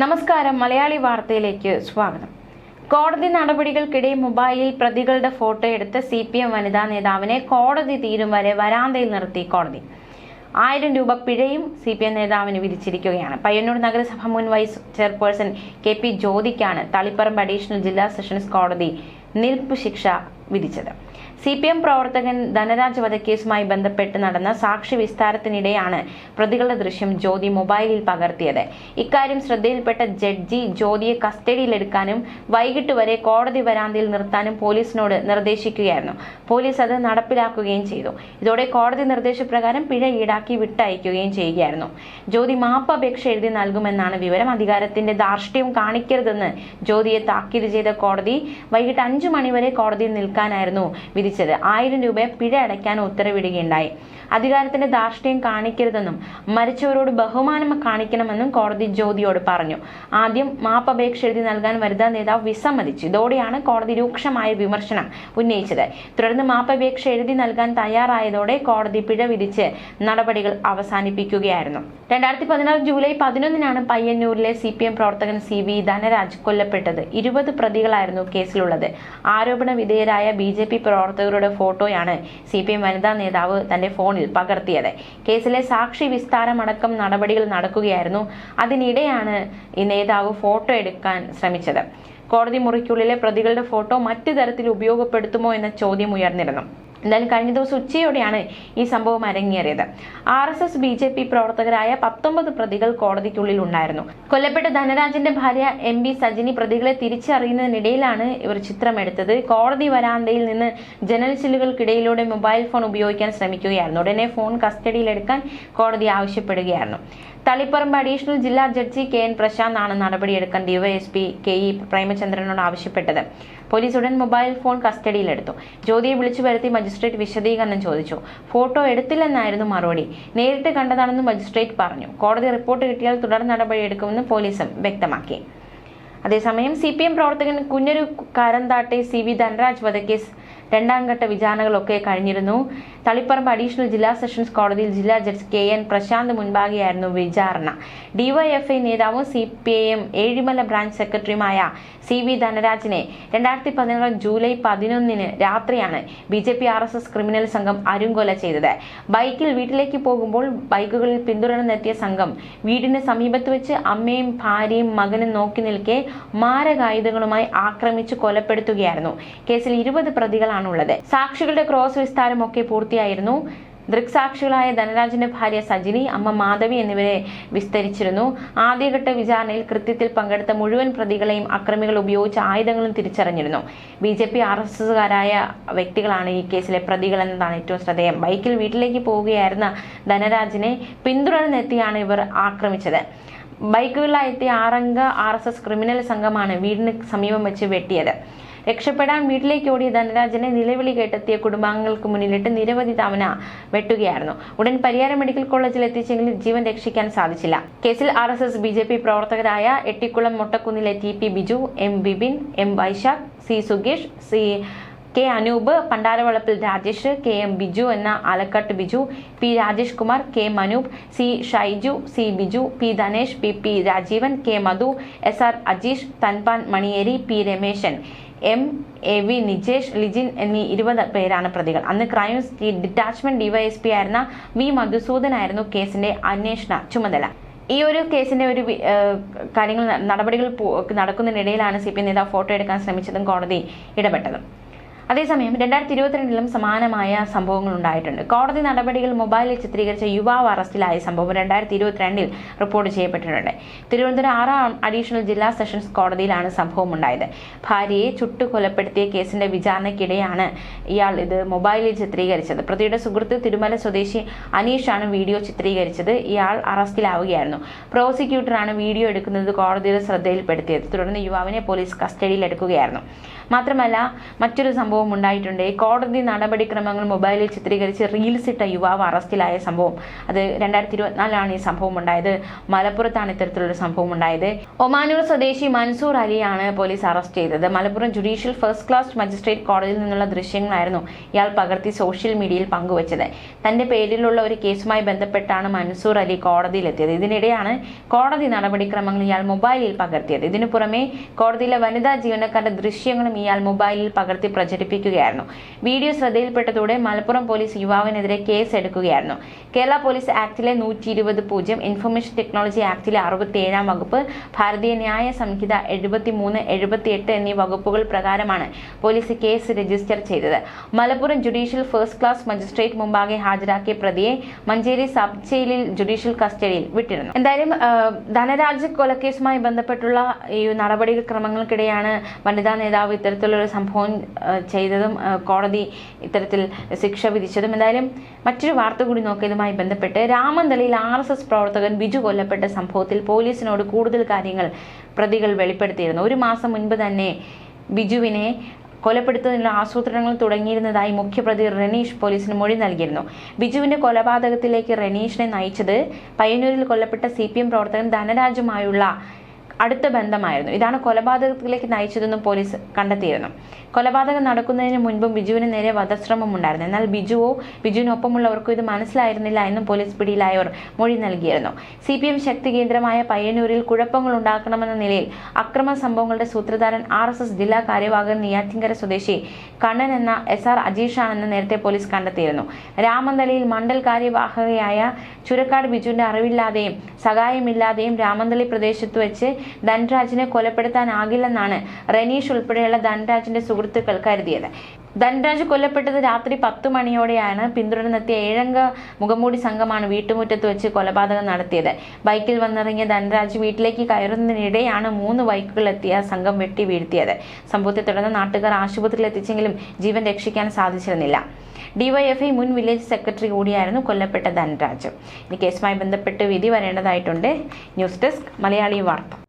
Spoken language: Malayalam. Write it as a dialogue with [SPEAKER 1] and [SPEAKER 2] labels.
[SPEAKER 1] നമസ്കാരം മലയാളി വാർത്തയിലേക്ക് സ്വാഗതം. കോടതി നടപടികൾക്കിടെ മൊബൈലിൽ പ്രതികളുടെ ഫോട്ടോ എടുത്ത സി പി എം വനിതാ നേതാവിനെ കോടതി തീരും വരെ വരാന്തയിൽ നിർത്തി കോടതി. ആയിരം രൂപ പിഴയും സി പി എം നേതാവിന് വിധിച്ചിരിക്കുകയാണ്. പയ്യന്നൂർ നഗരസഭ മുൻ വൈസ് ചെയർപേഴ്സൺ കെ പി ജ്യോതിക്കാണ് തളിപ്പറമ്പ് അഡീഷണൽ ജില്ലാ സെഷൻസ് കോടതി നിൽപ്പ് ശിക്ഷ വിധിച്ചത്. സി പി എം പ്രവർത്തകൻ ധനരാജ് വധക്കേസുമായി ബന്ധപ്പെട്ട് നടന്ന സാക്ഷി വിസ്താരത്തിനിടെയാണ് പ്രതികളുടെ ദൃശ്യം ജ്യോതി മൊബൈലിൽ പകർത്തിയത്. ഇക്കാര്യം ശ്രദ്ധയിൽപ്പെട്ട ജഡ്ജി ജ്യോതിയെ കസ്റ്റഡിയിലെടുക്കാനും വൈകിട്ട് വരെ കോടതി വരാന്തയിൽ നിർത്താനും പോലീസിനോട് നിർദ്ദേശിക്കുകയായിരുന്നു. പോലീസ് അത് നടപ്പിലാക്കുകയും ചെയ്തു. ഇതോടെ കോടതി നിർദ്ദേശപ്രകാരം പിഴ ഈടാക്കി വിട്ടയക്കുകയും ചെയ്യുകയായിരുന്നു. ജ്യോതി മാപ്പ് അപേക്ഷ എഴുതി നൽകുമെന്നാണ് വിവരം. അധികാരത്തിന്റെ ധാർഷ്ട്യം കാണിക്കരുതെന്ന് ജ്യോതിയെ താക്കീത് ചെയ്ത കോടതി വൈകിട്ട് അഞ്ചു മണിവരെ കോടതിയിൽ നിൽക്കാനായിരുന്നു വിധിച്ചത് ആയിരം രൂപ പിഴ അടയ്ക്കാൻ ഉത്തരവിടുകയുണ്ടായി. അധികാരത്തിന്റെ ധാർഷ്ട്യം കാണിക്കരുതെന്നും മരിച്ചവരോട് ബഹുമാനം കാണിക്കണമെന്നും കോടതി ജ്യോതിയോട് പറഞ്ഞു. ആദ്യം മാപ്പപേക്ഷ എഴുതി നൽകാൻ വനിതാ നേതാവ് വിസമ്മതിച്ചു. ഇതോടെയാണ് കോടതി രൂക്ഷമായ വിമർശനം ഉന്നയിച്ചത്. തുടർന്ന് മാപ്പപേക്ഷ എഴുതി നൽകാൻ തയ്യാറായതോടെ കോടതി പിഴ വിധിച്ച് നടപടികൾ അവസാനിപ്പിക്കുകയായിരുന്നു. രണ്ടായിരത്തി പതിനാറ് ജൂലൈ പതിനൊന്നിനാണ് പയ്യന്നൂരിലെ സി പി എം പ്രവർത്തകൻ സി വി ധനരാജ് കൊല്ലപ്പെട്ടത്. ഇരുപത് പ്രതികളായിരുന്നു കേസിലുള്ളത്. ആരോപണ വിധേയരായ ബി ജെ പി പ്രവർത്തകരുടെ ഫോട്ടോയാണ് സി പി എം വനിതാ നേതാവ് തന്റെ ഫോണിൽ പകർത്തിയത്. കേസിലെ സാക്ഷി വിസ്താരമടക്കം നടപടികൾ നടക്കുകയായിരുന്നു. അതിനിടെയാണ് ഈ നേതാവ് ഫോട്ടോ എടുക്കാൻ ശ്രമിച്ചത്. കോടതി മുറിക്കുള്ളിലെ പ്രതികളുടെ ഫോട്ടോ മറ്റു തരത്തിൽ ഉപയോഗപ്പെടുത്തുമോ എന്ന ചോദ്യം ഉയർന്നിരുന്നു. എന്തായാലും കഴിഞ്ഞ ദിവസം ഉച്ചയോടെയാണ് ഈ സംഭവം അരങ്ങേറിയത്. R S S B J P പ്രവർത്തകരായ പത്തൊമ്പത് പ്രതികൾ കോടതിക്കുള്ളിൽ ഉണ്ടായിരുന്നു. കൊല്ലപ്പെട്ട ധനരാജന്റെ ഭാര്യ എം ബി സജിനി പ്രതികളെ തിരിച്ചറിയുന്നതിനിടയിലാണ് ഇവർ ചിത്രമെടുത്തത്. കോടതി വരാന്തയിൽ നിന്ന് ജനൽ ചില്ലുകൾക്കിടയിലൂടെ മൊബൈൽ ഫോൺ ഉപയോഗിക്കാൻ ശ്രമിക്കുകയായിരുന്നു. ഉടനെ ഫോൺ കസ്റ്റഡിയിലെടുക്കാൻ കോടതി ആവശ്യപ്പെടുകയായിരുന്നു. തളിപ്പറമ്പ് അഡീഷണൽ ജില്ലാ ജഡ്ജി കെ എൻ പ്രശാന്ത് ആണ് നടപടിയെടുക്കാൻ ഡിവൈഎസ്പി കെ ഇ പ്രേമചന്ദ്രനോട് ആവശ്യപ്പെട്ടത്. പോലീസ് ഉടൻ മൊബൈൽ ഫോൺ കസ്റ്റഡിയിലെടുത്തു. ജ്യോതിയെ വിളിച്ചു വരുത്തി മജിസ്ട്രേറ്റ് വിശദീകരണം ചോദിച്ചു. ഫോട്ടോ എടുത്തില്ലെന്നായിരുന്നു മറുപടി. നേരിട്ട് കണ്ടതാണെന്ന് മജിസ്ട്രേറ്റ് പറഞ്ഞു. കോടതി റിപ്പോർട്ട് കിട്ടിയാൽ തുടർ നടപടിയെടുക്കുമെന്ന് പോലീസും വ്യക്തമാക്കി. അതേസമയം സി പി എം പ്രവർത്തകൻ കുഞ്ഞരു കാരന്താട്ടെ സി വി ധനരാജ് വധക്കേസ് രണ്ടാം ഘട്ട വിചാരണകളൊക്കെ കഴിഞ്ഞിരുന്നു. തളിപ്പറമ്പ് അഡീഷണൽ ജില്ലാ സെഷൻസ് കോടതിയിൽ ജില്ലാ ജഡ്ജ് കെ എൻ പ്രശാന്ത് മുൻപാകെയായിരുന്നു വിചാരണ. ഡിവൈഎഫ്ഐ നേതാവും C P I M Ezhimala branch സെക്രട്ടറിയുമായ സി വി ധനരാജിനെ രണ്ടായിരത്തി പതിനാറ് ജൂലൈ പതിനൊന്നിന് രാത്രിയാണ് B J P R S S criminal സംഘം അരുങ്കൊല ചെയ്തത്. ബൈക്കിൽ വീട്ടിലേക്ക് പോകുമ്പോൾ ബൈക്കുകളിൽ പിന്തുടർന്നെത്തിയ സംഘം വീടിന് സമീപത്ത് വെച്ച് അമ്മയും ഭാര്യയും മകനും നോക്കി നിൽക്കെ മാരകായുധങ്ങളുമായി ആക്രമിച്ച് കൊലപ്പെടുത്തുകയായിരുന്നു. കേസിൽ ഇരുപത് പ്രതികളാണുള്ളത് സാക്ഷികളുടെ ക്രോസ് വിസ്താരമൊക്കെ പൂർത്തിയായിരുന്നു. ദൃക്സാക്ഷികളായ ധനരാജന്റെ ഭാര്യ സജിനി അമ്മ മാധവി എന്നിവരെ വിസ്തരിച്ചിരുന്നു. ആദ്യഘട്ട വിചാരണയിൽ കൃത്യത്തിൽ പങ്കെടുത്ത മുഴുവൻ പ്രതികളെയും അക്രമികൾ ഉപയോഗിച്ച ആയുധങ്ങളും തിരിച്ചറിഞ്ഞിരുന്നു. B J P R S എസുകാരായ വ്യക്തികളാണ് ഈ കേസിലെ പ്രതികൾ എന്നതാണ് ഏറ്റവും ശ്രദ്ധേയം. ബൈക്കിൽ വീട്ടിലേക്ക് പോവുകയായിരുന്ന ധനരാജിനെ പിന്തുടർന്നെത്തിയാണ് ഇവർ ആക്രമിച്ചത്. ബൈക്കുകളിലായി എത്തിയ ആറംഗ ആർ എസ് എസ് ക്രിമിനൽ സംഘമാണ് വീടിന് സമീപം വെച്ച് വെട്ടിയത്. രക്ഷപ്പെടാൻ വീട്ടിലേക്ക് ഓടിയ ധനരാജനെ നിലവിളി കേട്ടെത്തിയ കുടുംബാംഗങ്ങൾക്ക് മുന്നിലിട്ട് നിരവധി തവണ വെട്ടുകയായിരുന്നു. ഉടൻ പരിയാരം മെഡിക്കൽ കോളേജിൽ എത്തിച്ചെങ്കിലും ജീവൻ രക്ഷിക്കാൻ സാധിച്ചില്ല. കേസിൽ R S S B J P പ്രവർത്തകരായ Ettikulam മുട്ടക്കുന്നിലെ T P Biju M Bibin M Vaishakh C സുഗേഷ് C K Anoop Pandaravalappil Rajesh K M Biju എന്ന Alakkatt Biju P Rajesh Kumar K Manoop C Shaiju C Biju P Dhanesh P P Rajeevan K Madhu S R Ajeesh Thampan Maniyeri P Rameshan. M A V Nijesh Lijin എന്നീ ഇരുപത് പേരാണ് പ്രതികൾ. അന്ന് ക്രൈം ഡിറ്റാച്ച്മെന്റ് ഡിവൈഎസ്പി ആയിരുന്ന വി മധുസൂദനായിരുന്നു കേസിന്റെ അന്വേഷണ ചുമതല. ഈ ഒരു കേസിന്റെ ഒരു കാര്യങ്ങൾ നടപടികൾ നടക്കുന്നതിനിടയിലാണ് സി പി നേതാവ് ഫോട്ടോ എടുക്കാൻ ശ്രമിച്ചതും കോടതി ഇടപെട്ടതും. അതേസമയം രണ്ടായിരത്തി ഇരുപത്തിരണ്ടിലും സമാനമായ സംഭവങ്ങൾ ഉണ്ടായിട്ടുണ്ട്. കോടതി നടപടികൾ മൊബൈലിൽ ചിത്രീകരിച്ച യുവാവ് അറസ്റ്റിലായ സംഭവം രണ്ടായിരത്തി ഇരുപത്തിരണ്ടിൽ റിപ്പോർട്ട് ചെയ്യപ്പെട്ടിട്ടുണ്ട്. തിരുവനന്തപുരം ആറാം അഡീഷണൽ ജില്ലാ സെഷൻസ് കോടതിയിലാണ് സംഭവം ഉണ്ടായത്. ഭാര്യയെ ചുട്ടു കൊലപ്പെടുത്തിയ കേസിന്റെ വിചാരണയ്ക്കിടെയാണ് ഇയാൾ ഇത് മൊബൈലിൽ ചിത്രീകരിച്ചത്. പ്രതിയുടെ സുഹൃത്ത് തിരുമല സ്വദേശി അനീഷാണ് വീഡിയോ ചിത്രീകരിച്ചത്. ഇയാൾ അറസ്റ്റിലാവുകയായിരുന്നു. പ്രോസിക്യൂട്ടറാണ് വീഡിയോ എടുക്കുന്നത് കോടതിയുടെ ശ്രദ്ധയിൽപ്പെടുത്തിയത്. തുടർന്ന് യുവാവിനെ പോലീസ് കസ്റ്റഡിയിൽ എടുക്കുകയായിരുന്നു മാത്രമല്ല മറ്റൊരു സംഭവം ഉണ്ടായിട്ടുണ്ട്. കോടതി നടപടിക്രമങ്ങൾ മൊബൈലിൽ ചിത്രീകരിച്ച് റീൽസ് ഇട്ട യുവാവ് അറസ്റ്റിലായ സംഭവം. അത് രണ്ടായിരത്തി ഇരുപത്തിനാലിലാണ് ഈ സംഭവം ഉണ്ടായത്. മലപ്പുറത്താണ് ഇത്തരത്തിലൊരു സംഭവം ഉണ്ടായത്. ഒമാനൂർ സ്വദേശി മൻസൂർ അലിയാണ് പോലീസ് അറസ്റ്റ് ചെയ്തത്. Malappuram judicial first class magistrate കോടതിയിൽ നിന്നുള്ള ദൃശ്യങ്ങളായിരുന്നു ഇയാൾ പകർത്തി സോഷ്യൽ മീഡിയയിൽ പങ്കുവച്ചത്. തന്റെ പേരിലുള്ള ഒരു കേസുമായി ബന്ധപ്പെട്ടാണ് മൻസൂർ അലി കോടതിയിലെത്തിയത്. ഇതിനിടെയാണ് കോടതി നടപടിക്രമങ്ങൾ ഇയാൾ മൊബൈലിൽ പകർത്തിയത്. ഇതിനു പുറമെ കോടതിയിലെ വനിതാ ജീവനക്കാരുടെ ദൃശ്യങ്ങളും ഇയാൾ മൊബൈലിൽ പകർത്തി പ്രചരിപ്പിക്കുകയായിരുന്നു. വീഡിയോ ശ്രദ്ധയിൽപ്പെട്ടതോടെ മലപ്പുറം പോലീസ് യുവാവിനെതിരെ കേസ് എടുക്കുകയായിരുന്നു. കേരള പോലീസ് ആക്ടിലെ നൂറ്റി ഇരുപത് പൂജ്യം ഇൻഫർമേഷൻ ടെക്നോളജി ആക്ടിലെ അറുപത്തി ഏഴാം വകുപ്പ് ഭാരതീയ ന്യായ സംഹിത എഴുപത്തി മൂന്ന് എഴുപത്തി എട്ട് എന്നീ വകുപ്പുകൾ പ്രകാരമാണ് പോലീസ് കേസ് രജിസ്റ്റർ ചെയ്തത്. Malappuram judicial first class magistrate മുമ്പാകെ ഹാജരാക്കിയ പ്രതിയെ മഞ്ചേരി സബ് ജയിലിൽ ജുഡീഷ്യൽ കസ്റ്റഡിയിൽ വിട്ടിരുന്നു. എന്തായാലും ധനരാജ് കൊലക്കേസുമായി ബന്ധപ്പെട്ടുള്ള ഈ നടപടി ക്രമങ്ങൾക്കിടെയാണ് വനിതാ നേതാവ് ഇത്തരത്തിലൊരു സംഭവം ചെയ്തതും കോടതി ഇത്തരത്തിൽ ശിക്ഷ വിധിച്ചതും എന്തായാലും മറ്റൊരു വാർത്ത കൂടി നോക്കിയതുമായി ബന്ധപ്പെട്ട് രാമന്തളിയിൽ ആർ എസ് എസ് പ്രവർത്തകൻ ബിജു കൊല്ലപ്പെട്ട സംഭവത്തിൽ പോലീസിനോട് കൂടുതൽ കാര്യങ്ങൾ പ്രതികൾ വെളിപ്പെടുത്തിയിരുന്നു. ഒരു മാസം മുൻപ് തന്നെ ബിജുവിനെ കൊലപ്പെടുത്തുന്നതിനുള്ള ആസൂത്രണങ്ങൾ തുടങ്ങിയിരുന്നതായി മുഖ്യപ്രതി റനീഷ് പോലീസിന് മൊഴി നൽകിയിരുന്നു. ബിജുവിന്റെ കൊലപാതകത്തിലേക്ക് റനീഷിനെ നയിച്ചത് പയ്യന്നൂരിൽ കൊല്ലപ്പെട്ട സി പി എം പ്രവർത്തകൻ ധനരാജുമായുള്ള അടുത്ത ബന്ധമായിരുന്നു. ഇതാണ് കൊലപാതകത്തിലേക്ക് നയിച്ചതെന്നും പോലീസ് കണ്ടെത്തിയിരുന്നു. കൊലപാതകം നടക്കുന്നതിന് മുൻപും ബിജുവിന് നേരെ വധശ്രമം ഉണ്ടായിരുന്നു. എന്നാൽ ബിജുവോ ബിജുവിനൊപ്പമുള്ളവർക്കോ ഇത് മനസ്സിലായിരുന്നില്ല എന്നും പോലീസ് പിടിയിലായവർ മൊഴി നൽകിയിരുന്നു. സി പി എം ശക്തി കേന്ദ്രമായ പയ്യന്നൂരിൽ കുഴപ്പങ്ങൾ ഉണ്ടാക്കണമെന്ന നിലയിൽ അക്രമ സംഭവങ്ങളുടെ സൂത്രധാരൻ ആർ എസ് എസ് ജില്ലാ കാര്യവാഹകൻ നെയ്യാറ്റിങ്കര സ്വദേശി കണ്ണൻ എന്ന എസ് ആർ അജീഷാണെന്ന് നേരത്തെ പോലീസ് കണ്ടെത്തിയിരുന്നു. രാമന്തളിയിൽ മണ്ഡൽ കാര്യവാഹകയായ ചുരക്കാട് ബിജുവിന്റെ അറിവില്ലാതെയും സഹായമില്ലാതെയും രാമന്തളി പ്രദേശത്ത് വെച്ച് ധൻരാജിനെ കൊലപ്പെടുത്താനാകില്ലെന്നാണ് റനീഷ് ഉൾപ്പെടെയുള്ള ധൻരാജിന്റെ സുഹൃത്തുക്കൾ കരുതിയത്. ധൻരാജ് കൊല്ലപ്പെട്ടത് രാത്രി പത്തു മണിയോടെയാണ്. പിന്തുടർന്നെത്തിയ ഏഴംഗ മുഖംമൂടി സംഘമാണ് വീട്ടുമുറ്റത്ത് വെച്ച് കൊലപാതകം നടത്തിയത്. ബൈക്കിൽ വന്നിറങ്ങിയ ധൻരാജ് വീട്ടിലേക്ക് കയറുന്നതിനിടെയാണ് മൂന്ന് ബൈക്കുകൾ എത്തിയ സംഘം വെട്ടി വീഴ്ത്തിയത്. സംഭവത്തെ തുടർന്ന് നാട്ടുകാർ ആശുപത്രിയിൽ എത്തിച്ചെങ്കിലും ജീവൻ രക്ഷിക്കാൻ സാധിച്ചിരുന്നില്ല. ഡിവൈഎഫ്ഐ മുൻ വില്ലേജ് സെക്രട്ടറി കൂടിയായിരുന്നു കൊല്ലപ്പെട്ട ധനരാജ് ഇനി കേസുമായി ബന്ധപ്പെട്ട് വിധി വരേണ്ടതായിട്ടുണ്ട്. ന്യൂസ് ഡെസ്ക് മലയാളി വാർത്ത.